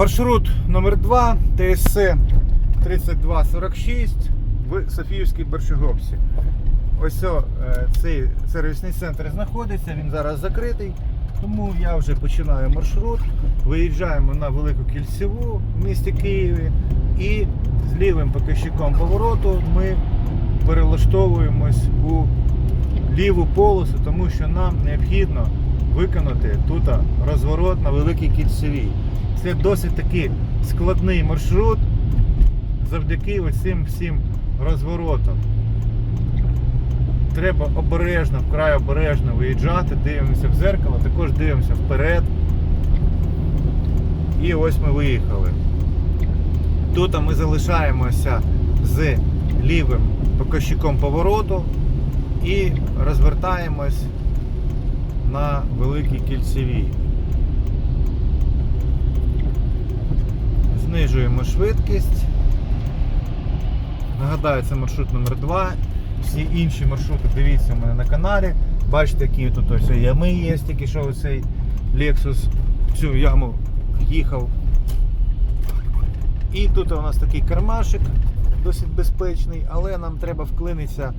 Маршрут номер 2 ТСЦ 3246 в Софіївській Борщаговці. Ось о, е, цей сервісний центр знаходиться, він зараз закритий. Тому я вже починаю маршрут. Виїжджаємо на Велику Кільцеву в місті Києві і з лівим показчиком повороту ми перелаштовуємось у ліву полосу, тому що нам необхідно виконати тут розворот на Великій Кільцевій. Це досить такий складний маршрут завдяки оцим всім розворотам. Треба обережно, вкрай обережно виїжджати, дивимося в зеркало, також дивимося вперед. І ось ми виїхали. Тут ми залишаємося з лівим показчиком повороту і розвертаємось на Великій Кільцевій. Знижуємо швидкість. Нагадаю, це маршрут номер 2 Всі інші маршрути дивіться у мене на каналі. Бачите, які тут ось ями є, тільки що цей Lexus цю яму їхав. І тут у нас такий кармашик досить безпечний, але нам треба вклинитися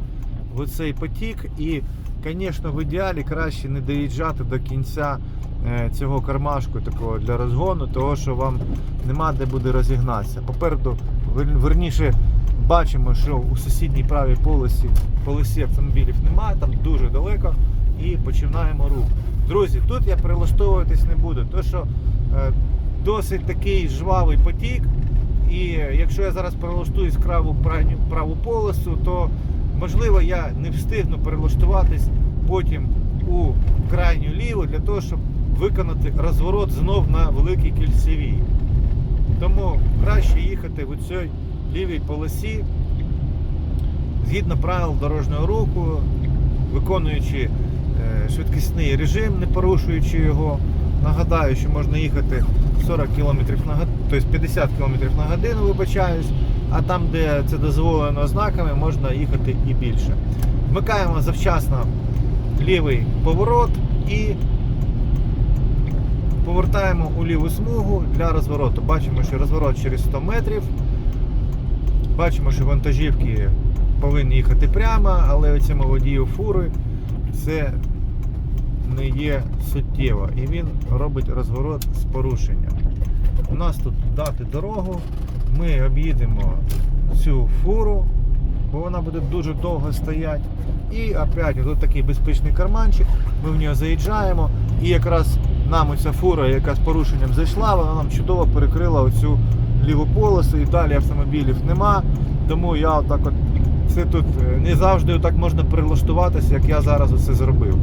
в цей потік і, звісно, в ідеалі краще не доїжджати до кінця е, цього кармашку такого для розгону, того що вам нема де буде розігнатися. Попереду, верніше, бачимо, що у сусідній правій полосі, полосі автомобілів немає, там дуже далеко, і починаємо рух. Друзі, тут я прилаштовуватись не буду, тому що е, досить такий жвавий потік. І якщо я зараз перелаштуюсь в праву, праву полосу, то можливо я не встигну перелаштуватись потім у крайню ліву для того, щоб виконати розворот знов на великій кільцевій. Тому краще їхати в цій лівій полосі згідно правил дорожнього руху, виконуючи е, швидкісний режим, не порушуючи його. Нагадаю, що можна їхати 40 км на тобто 50 км на годину, вибачаюсь, а там, де це дозволено знаками, можна їхати і більше. Вмикаємо завчасно лівий поворот і повертаємо у ліву смугу для розвороту. Бачимо, що розворот через 100 метрів. Бачимо, що вантажівки повинні їхати прямо, але цьому водію фури це не є суттєво. І він робить розворот з порушенням. У нас тут дати дорогу, ми об'їдемо цю фуру, бо вона буде дуже довго стояти. І опять тут такий безпечний карманчик, ми в нього заїжджаємо, і якраз нам оця фура, яка з порушенням зайшла, вона нам чудово перекрила оцю ліву полосу і далі автомобілів нема. Тому я отак от це тут е, не завжди так можна прилаштуватися, як я зараз оце зробив.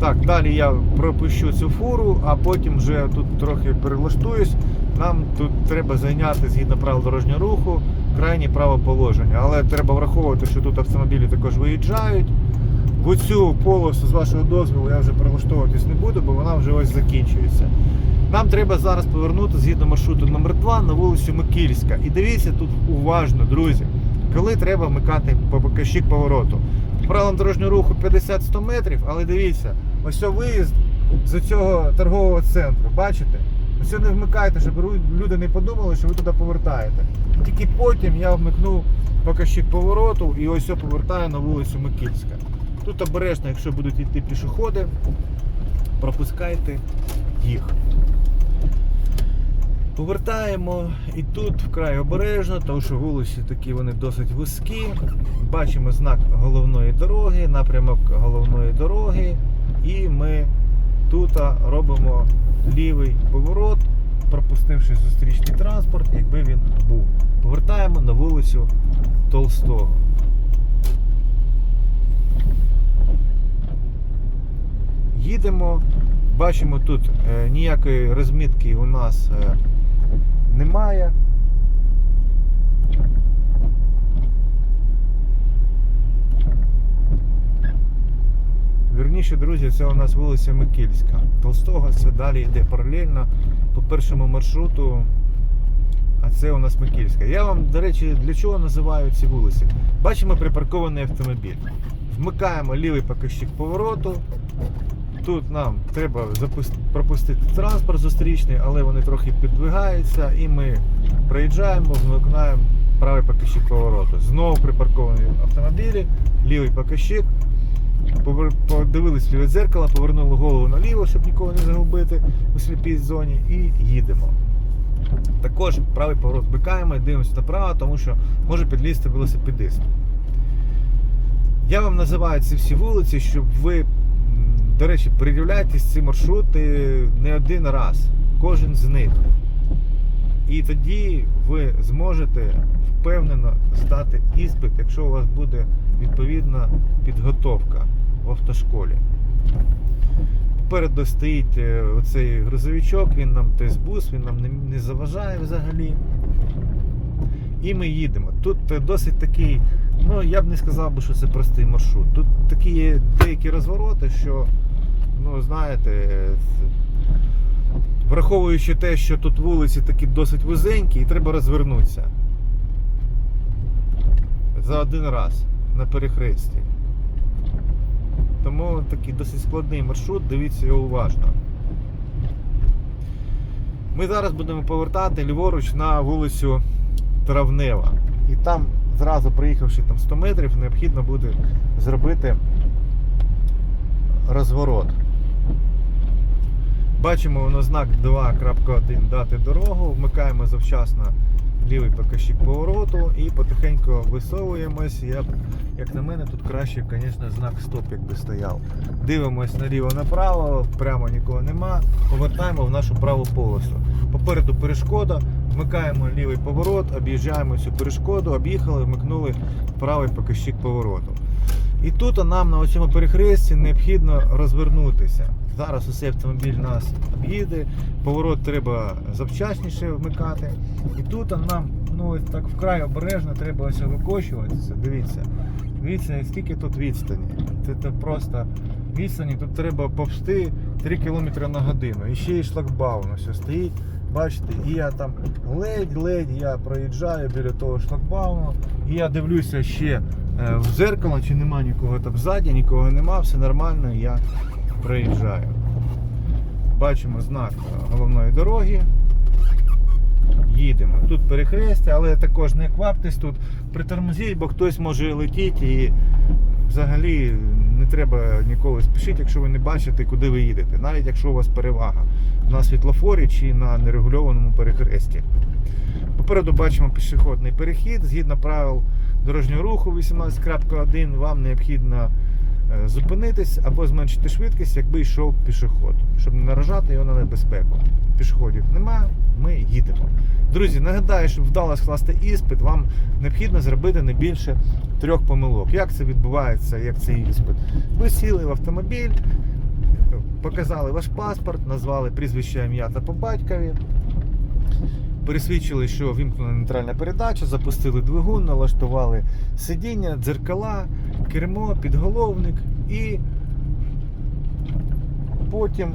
Так, далі я пропущу цю фуру, а потім вже тут трохи перелаштуюсь. Нам тут треба зайняти згідно правил дорожнього руху крайнє правоположення. Але треба враховувати, що тут автомобілі також виїжджають. В цю полосу, з вашого дозволу, я вже прилаштовуватись не буду, бо вона вже ось закінчується. Нам треба зараз повернути згідно маршруту номер 2 на вулицю Микільська. І дивіться тут уважно, друзі, коли треба вмикати по показчик повороту. По правилам дорожнього руху 50-100 метрів, але дивіться, ось виїзд з цього торгового центру. Бачите? Ось не вмикайте, щоб люди не подумали, що ви туди повертаєте. Тільки потім я вмикну показчик повороту і ось о повертаю на вулицю Микільська. Тут обережно, якщо будуть йти пішоходи, пропускайте їх. Повертаємо і тут вкрай обережно, тому що вулиці такі вони досить вузькі. Бачимо знак головної дороги, напрямок головної дороги, і ми тут робимо лівий поворот, пропустивши зустрічний транспорт, якби він був. Повертаємо на вулицю Толстого. Їдемо, бачимо тут е, ніякої розмітки у нас е, немає. Вірніше, друзі, це у нас вулиця Микільська. Толстого це далі йде паралельно по першому маршруту. А це у нас Микільська. Я вам, до речі, для чого називаю ці вулиці? Бачимо припаркований автомобіль. Вмикаємо лівий показчик повороту. Тут нам треба пропустити транспорт зустрічний, але вони трохи підвигаються, і ми проїжджаємо, вмикаємо правий покажчик повороту. Знову припарковані автомобілі, лівий покажчик. Подивились ліве дзеркало, повернули голову наліво, щоб нікого не загубити у сліпій зоні, і їдемо. Також правий поворот вмикаємо і дивимося направо, тому що може підлізти велосипедист. Я вам називаю ці всі вулиці, щоб ви, до речі, передивляйтесь ці маршрути не один раз, кожен з них. І тоді ви зможете впевнено здати іспит, якщо у вас буде відповідна підготовка в автошколі. Попереду стоїть е, оцей грузовичок, він нам тест-бус, він нам не, заважає взагалі. І ми їдемо. Тут е, досить такий, ну я б не сказав би, що це простий маршрут. Тут такі є деякі розвороти, що, ну знаєте, враховуючи те, що тут вулиці такі досить вузенькі, і треба розвернутися. За один раз на перехресті. Тому такий досить складний маршрут, дивіться його уважно. Ми зараз будемо повертати ліворуч на вулицю Травнева. І там, зразу проїхавши там 100 метрів, необхідно буде зробити розворот. Бачимо воно знак 2.1 дати дорогу, вмикаємо завчасно лівий покажчик повороту і потихеньку висовуємось. Я, як на мене, тут краще, звісно, знак стоп, якби стояв. Дивимось наліво направо, прямо нікого нема. Повертаємо в нашу праву полосу. Попереду перешкода, вмикаємо лівий поворот, об'їжджаємо цю перешкоду, об'їхали, вмикнули правий покажчик повороту. І тут нам на цьому перехресті необхідно розвернутися. Зараз усе автомобіль нас об'їде, поворот треба завчасніше вмикати. І тут нам ну, так вкрай обережно треба ось викочуватися. Дивіться. Дивіться, скільки тут відстані. Це, це просто відстані, тут треба повсти 3 км на годину. І ще й шлагбаум ось стоїть. Бачите, і я там ледь-ледь я проїжджаю біля того шлагбауму, і я дивлюся ще е, в дзеркало, чи нема нікого там ззаді, нікого нема, все нормально, я проїжджаю. Бачимо знак головної дороги. Їдемо. Тут перехрестя, але також не кваптесь тут, притормозіть, бо хтось може летіти і взагалі не треба ніколи спішити, якщо ви не бачите, куди ви їдете, навіть якщо у вас перевага на світлофорі чи на нерегульованому перехресті. Попереду бачимо пішохідний перехід. Згідно правил дорожнього руху 18.1 вам необхідно зупинитись або зменшити швидкість, якби йшов пішоход, щоб не наражати його на небезпеку. Пішоходів немає, ми їдемо. Друзі, нагадаю, щоб вдало скласти іспит, вам необхідно зробити не більше трьох помилок. Як це відбувається, як цей іспит? Ви сіли в автомобіль, показали ваш паспорт, назвали прізвище ім'я та по батькові. Пересвідчили, що вимкнена нейтральна передача, запустили двигун, налаштували сидіння, дзеркала, кермо, підголовник і потім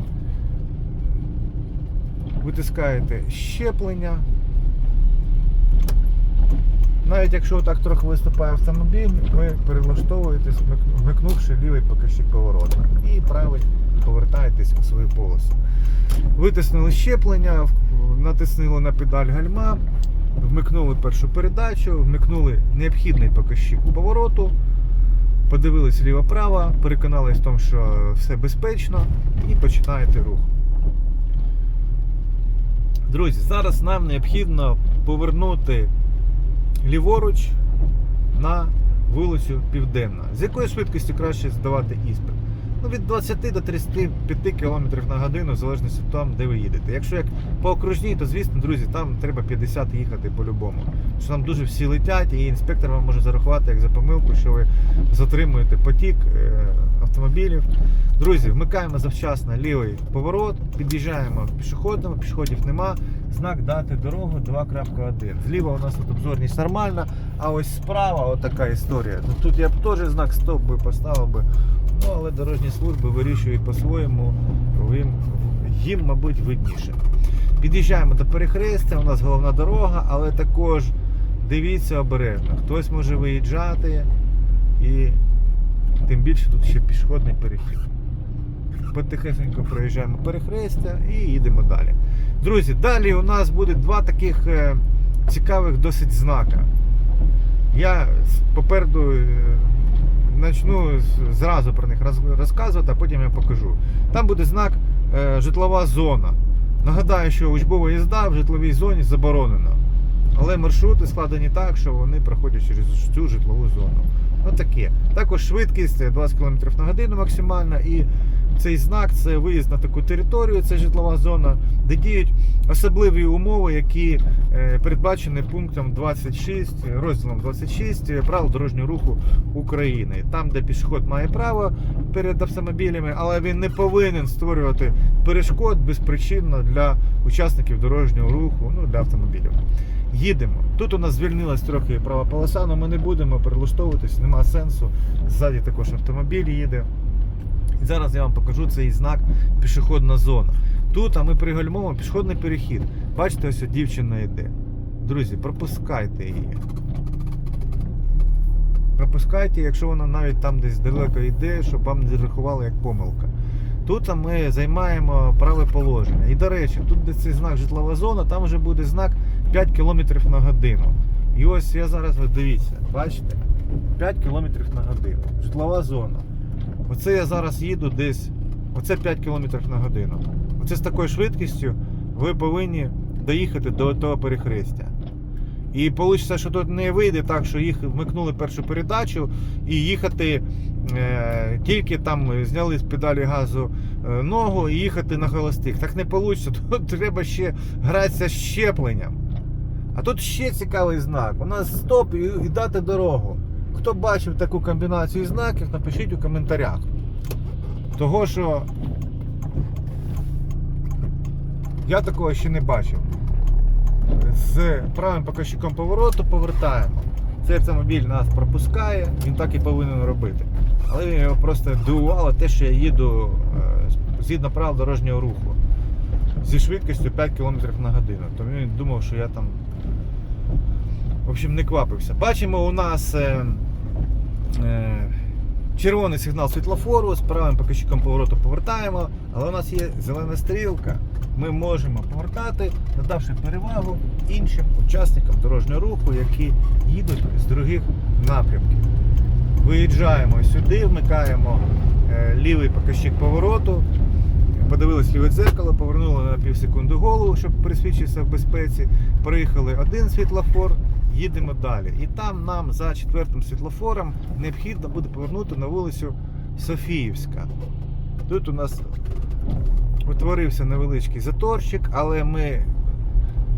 витискаєте щеплення. Навіть якщо так трохи виступає автомобіль, ви перелаштовуєтесь, вмикнувши лівий покажчик повороту. І правий повертаєтесь у свою полосу. Витиснули щеплення, натиснули на педаль гальма, вмикнули першу передачу, вмикнули необхідний покажчик повороту, подивились ліво-право, переконались в тому, що все безпечно, і починаєте рух. Друзі, зараз нам необхідно повернути ліворуч на вулицю Південна. З якою швидкістю краще здавати іспит? Ну, від 20 до 35 км на годину, в залежності від того, де ви їдете. Якщо як по окружній, то звісно, друзі, там треба 50 їхати по-любому. Що там дуже всі летять, і інспектор вам може зарахувати як за помилку, що ви затримуєте потік е, автомобілів. Друзі, вмикаємо завчасно лівий поворот, під'їжджаємо к пішохідному, пішоходів нема. Знак дати дорогу 2.1. Зліва у нас тут обзорність нормальна, а ось справа отака історія. Тут я б теж знак стоп би поставив би. Ну, але дорожні служби вирішують по-своєму, їм, мабуть, видніше. Під'їжджаємо до перехрестя, у нас головна дорога, але також дивіться обережно. Хтось може виїжджати і тим більше тут ще пішохідний перехід. потихесенько проїжджаємо перехрестя і їдемо далі. Друзі, далі у нас буде два таких е, цікавих досить знака. Я попереду е, почну зразу про них розказувати, а потім я покажу. Там буде знак е, житлова зона. Нагадаю, що учбова їзда в житловій зоні заборонена. Але маршрути складені так, що вони проходять через цю житлову зону. Отаке. Також швидкість е, 20 км на годину максимальна. І цей знак це виїзд на таку територію, це житлова зона, де діють особливі умови, які е, передбачені пунктом 26, розділом 26 правил дорожнього руху України. Там, де пішохід має право перед автомобілями, але він не повинен створювати перешкод безпричинно для учасників дорожнього руху, ну для автомобілів. Їдемо. Тут у нас звільнилась трохи права полоса, але ми не будемо перелаштовуватись, нема сенсу. Ззаді також автомобіль їде. І зараз я вам покажу цей знак пішохідна зона. Тут а ми пригальмовуємо пішохідний перехід. Бачите, ось дівчина йде. Друзі, пропускайте її. Пропускайте, якщо вона навіть там десь далеко йде, щоб вам не рахували як помилка. Тут ми займаємо праве положення. І до речі, тут де цей знак житлова зона, там вже буде знак 5 км на годину. І ось я зараз, от дивіться, бачите? 5 км на годину. Житлова зона. Оце я зараз їду десь. Оце 5 км на годину. Оце з такою швидкістю ви повинні доїхати до того перехрестя. І вийде, що тут не вийде так, що їх вмикнули першу передачу і їхати е, тільки там зняли з педалі газу е, ногу і їхати на холостих. Так не вийде. Тут треба ще гратися з щепленням. А тут ще цікавий знак. У нас стоп і, і дати дорогу. Хто бачив таку комбінацію знаків, напишіть у коментарях. Того, що я такого ще не бачив. З правим показчиком повороту повертаємо. Цей автомобіль нас пропускає, він так і повинен робити. Але його просто дивувало те, що я їду е, згідно правил дорожнього руху зі швидкістю 5 км на годину. Тому він думав, що я там в общем, не квапився. Бачимо, у нас е, е, червоний сигнал світлофору, з правим показчиком повороту повертаємо, але у нас є зелена стрілка. Ми можемо повертати, надавши перевагу іншим учасникам дорожнього руху, які їдуть з других напрямків. Виїжджаємо сюди, вмикаємо е, лівий показчик повороту, подивились ліве дзеркало, повернули на пів секунди голову, щоб присвідчитися в безпеці. Проїхали один світлофор, їдемо далі. І там нам за четвертим світлофором необхідно буде повернути на вулицю Софіївська. Тут у нас утворився невеличкий заторчик, але ми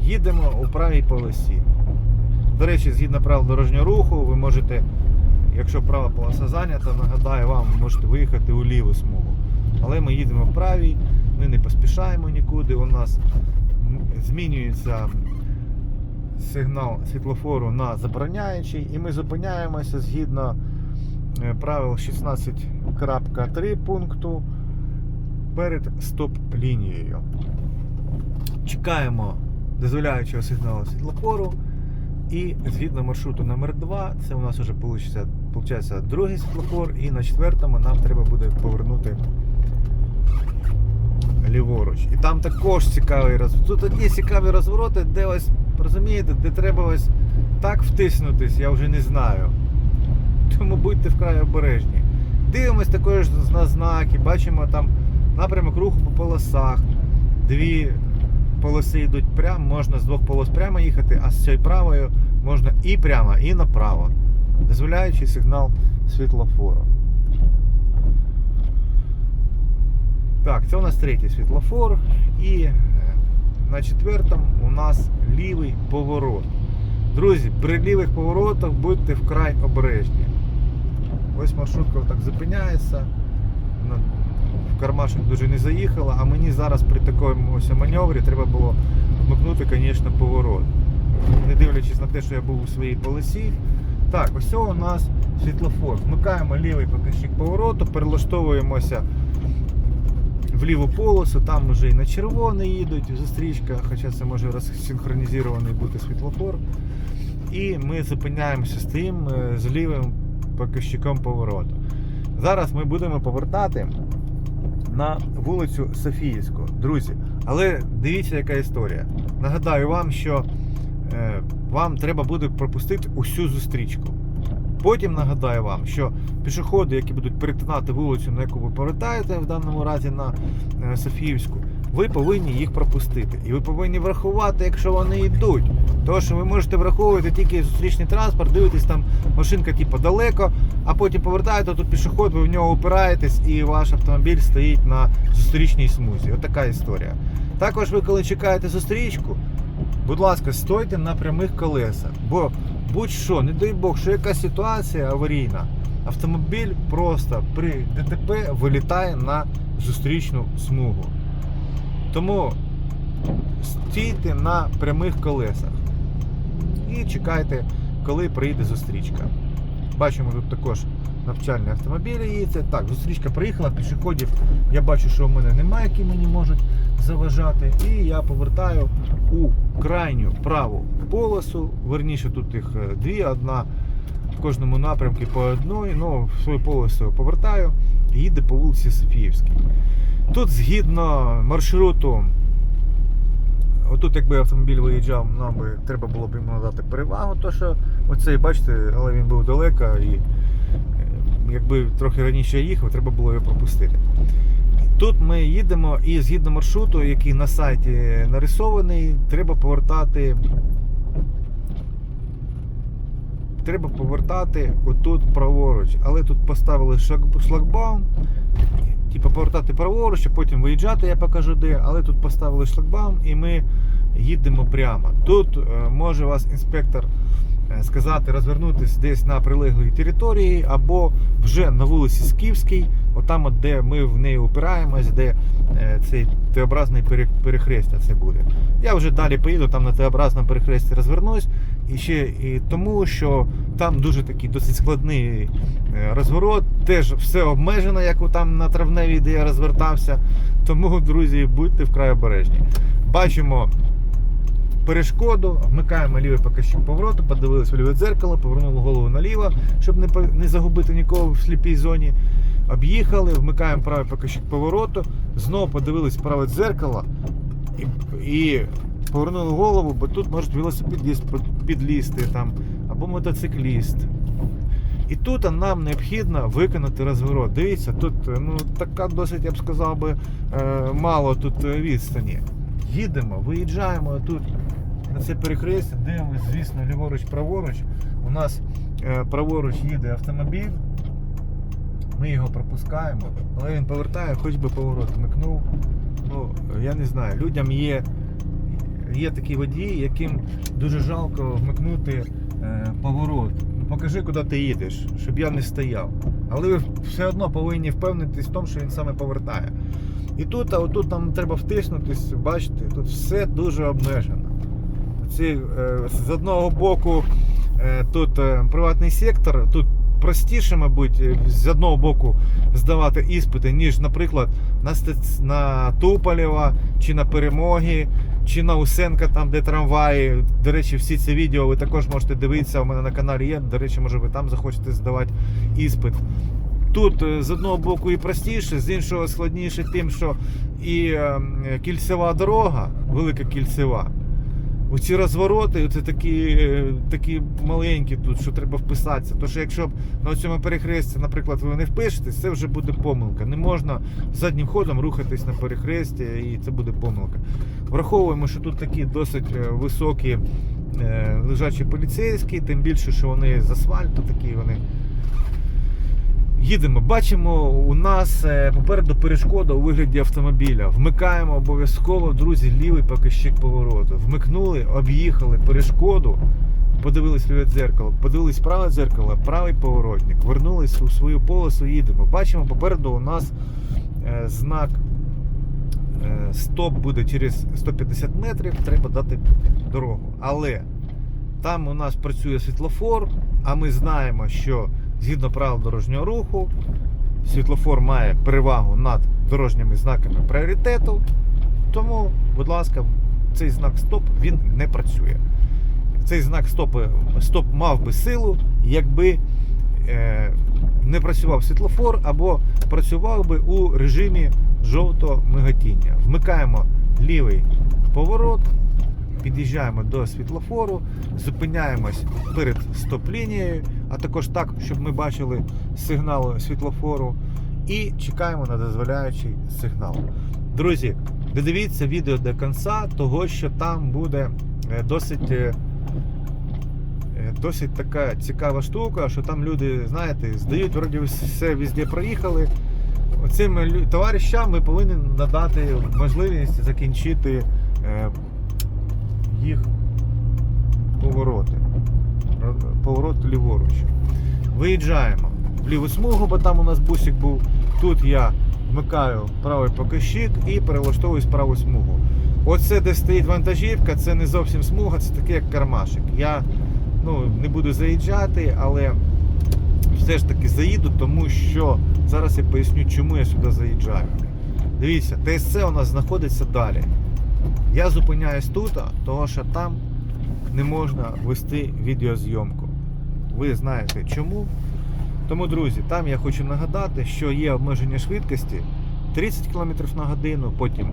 їдемо у правій полосі. До речі, згідно правил дорожнього руху, ви можете, якщо права полоса зайнята, нагадаю вам, ви можете виїхати у ліву смугу. Але ми їдемо в правій, ми не поспішаємо нікуди. У нас змінюється сигнал світлофору на забороняючий, і ми зупиняємося згідно е, правил 16.3 пункту перед стоп-лінією. Чекаємо дозволяючого сигналу світлофору. І згідно маршруту номер 2 це у нас вже виходить другий світлофор, і на четвертому нам треба буде повернути ліворуч. І там також цікавий розворот. Тут одні цікаві розвороти, де ось, розумієте, де треба ось так втиснутись, я вже не знаю. Тому будьте вкрай обережні. Дивимось також на знаки, бачимо там напрямок руху по полосах. Дві полоси йдуть прямо, можна з двох полос прямо їхати, а з цією правою можна і прямо, і направо. Дозволяючий сигнал світлофору. Так, це у нас третій світлофор. І е, на четвертому у нас лівий поворот. Друзі, при лівих поворотах будьте вкрай обережні. Ось маршрутка так зупиняється. В кармашок дуже не заїхала, а мені зараз при такому ось маневрі треба було вмикнути, звісно, поворот. Не дивлячись на те, що я був у своїй полосі. Так, ось у нас світлофор. Вмикаємо лівий показчик повороту, перелаштовуємося в ліву полосу, там вже і на червоний їдуть зустрічка, хоча це може розсинхронізований бути світлофор. І ми зупиняємося з тим е, з лівим показчиком повороту. Зараз ми будемо повертати на вулицю Софіївську, друзі. Але дивіться, яка історія. Нагадаю вам, що е, вам треба буде пропустити усю зустрічку. Потім нагадаю вам, що пішоходи, які будуть перетинати вулицю, на яку ви повертаєте, в даному разі на е, Софіївську, ви повинні їх пропустити. І ви повинні врахувати, якщо вони йдуть. Тому що ви можете враховувати тільки зустрічний транспорт, дивитесь там машинка типу далеко, а потім повертаєте тут пішоход, ви в нього опираєтесь, і ваш автомобіль стоїть на зустрічній смузі. Отака історія. Також ви, коли чекаєте зустрічку, будь ласка, стойте на прямих колесах. Бо будь-що, не дай Бог, що якась ситуація аварійна, автомобіль просто при ДТП вилітає на зустрічну смугу. Тому стійте на прямих колесах і чекайте, коли прийде зустрічка. Бачимо тут також навчальні автомобілі їздять. Так, зустрічка приїхала, пішоходів я бачу, що в мене немає, які мені можуть заважати. І я повертаю у крайню праву полосу. Верніше, тут їх е, дві, одна в кожному напрямку по одній. Ну, свою полосу повертаю і їде по вулиці Софіївській. Тут згідно маршруту, отут, якби автомобіль виїжджав, нам би треба було б йому надати перевагу, то що оцей, бачите, але він був далеко і е, якби трохи раніше їхав, треба було його пропустити. Тут ми їдемо і згідно маршруту, який на сайті нарисований, треба повертати. Треба повертати отут праворуч, але тут поставили шлагбаум, типу повертати праворуч, а потім виїжджати, я покажу де, але тут поставили шлагбаум і ми їдемо прямо. Тут е, може вас інспектор сказати розвернутися десь на прилеглій території або вже на вулиці Скіфській, отам, от, де ми в неї опираємось, де е, цей Т-образний перехрестя це буде. Я вже далі поїду, там на Т-образному перехресті розвернусь. І ще і тому, що там дуже такий досить складний е, розворот, теж все обмежено, як там на травневій, де я розвертався. Тому, друзі, будьте вкрай обережні. Бачимо перешкоду, вмикаємо лівий показчик повороту, подивились в ліве дзеркало, повернули голову наліво, щоб не, не загубити нікого в сліпій зоні. Об'їхали, вмикаємо правий показчик повороту, знову подивились праве дзеркало і, і повернули голову, бо тут може велосипедист під- підлізти там, або мотоцикліст. І тут нам необхідно виконати розворот. Дивіться, тут ну, така досить, я б сказав би, е, мало тут е, відстані. Їдемо, виїжджаємо тут на це перехрестя, дивимося, звісно, ліворуч, праворуч. У нас е, праворуч їде автомобіль. Ми його пропускаємо, але він повертає, хоч би поворот вмикнув. Ну, я не знаю, людям є, є такі водії, яким дуже жалко вмикнути е, поворот. Ну, Покажи, куди ти їдеш, щоб я не стояв. Але ви все одно повинні впевнитись в тому, що він саме повертає. І тут, а отут нам треба втиснутись, бачите, тут все дуже обмежено. Ці, е, з одного боку е, тут е, приватний сектор, тут простіше, мабуть, з одного боку здавати іспити, ніж, наприклад, на, на Туполєва, чи на Перемоги, чи на Усенка, там, де трамваї. До речі, всі ці відео ви також можете дивитися. У мене на каналі є. До речі, може ви там захочете здавати іспит. Тут з одного боку і простіше, з іншого складніше тим, що і е, кільцева дорога, велика кільцева. Оці розвороти, це такі, е, такі маленькі тут, що треба вписатися. Тож якщо б на цьому перехресті, наприклад, ви не впишетесь, це вже буде помилка. Не можна заднім ходом рухатись на перехресті, і це буде помилка. Враховуємо, що тут такі досить е, високі е, лежачі поліцейські, тим більше, що вони з асфальту такі вони. Їдемо, бачимо, у нас е, попереду перешкода у вигляді автомобіля. Вмикаємо обов'язково, друзі, лівий показчик повороту. Вмикнули, об'їхали перешкоду, подивились ліве дзеркало, подивились праве дзеркало, правий поворотник, вернулись у свою полосу, їдемо. Бачимо, попереду у нас е, знак е, стоп буде через 150 метрів, треба дати дорогу. Але там у нас працює світлофор, а ми знаємо, що згідно правил дорожнього руху, світлофор має перевагу над дорожніми знаками пріоритету. Тому, будь ласка, цей знак стоп він не працює. Цей знак стоп, стоп мав би силу, якби е, не працював світлофор або працював би у режимі жовтого миготіння. Вмикаємо лівий поворот, під'їжджаємо до світлофору, зупиняємось перед стоп-лінією, а також так, щоб ми бачили сигнал світлофору, і чекаємо на дозволяючий сигнал. Друзі, додивіться відео до кінця, того що там буде е, досить. е, е, Досить така цікава штука, що там люди, знаєте, здають, вроді все везде проїхали. Цим товаришам ми повинні надати можливість закінчити їх повороти. Ро- Поворот ліворуч. Виїжджаємо в ліву смугу, бо там у нас бусик був. Тут я вмикаю правий покащик і перелаштовуюсь праву смугу. Оце, де стоїть вантажівка, це не зовсім смуга, це таке як кармашик. Я ну, не буду заїжджати, але все ж таки заїду, тому що зараз я поясню, чому я сюди заїжджаю. Дивіться, ТСЦ у нас знаходиться далі. Я зупиняюсь тут, тому що там не можна вести відеозйомку. Ви знаєте чому. Тому, друзі, там я хочу нагадати, що є обмеження швидкості 30 км на годину, потім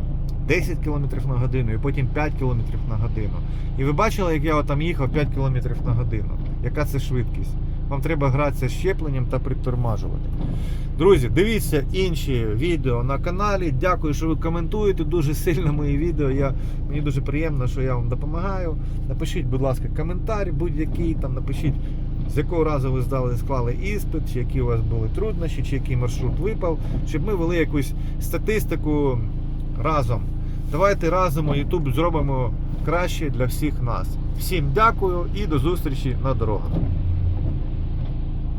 10 км на годину і потім 5 км на годину. І ви бачили, як я там їхав 5 км на годину? Яка це швидкість? Вам треба гратися з щепленням та притормажувати. Друзі, дивіться інші відео на каналі. Дякую, що ви коментуєте дуже сильно мої відео. Я, мені дуже приємно, що я вам допомагаю. Напишіть, будь ласка, коментар будь-який, там напишіть, з якого разу ви здали, склали іспит, чи які у вас були труднощі, чи який маршрут випав, щоб ми вели якусь статистику разом. Давайте разом YouTube зробимо краще для всіх нас. Всім дякую і до зустрічі на дорогах.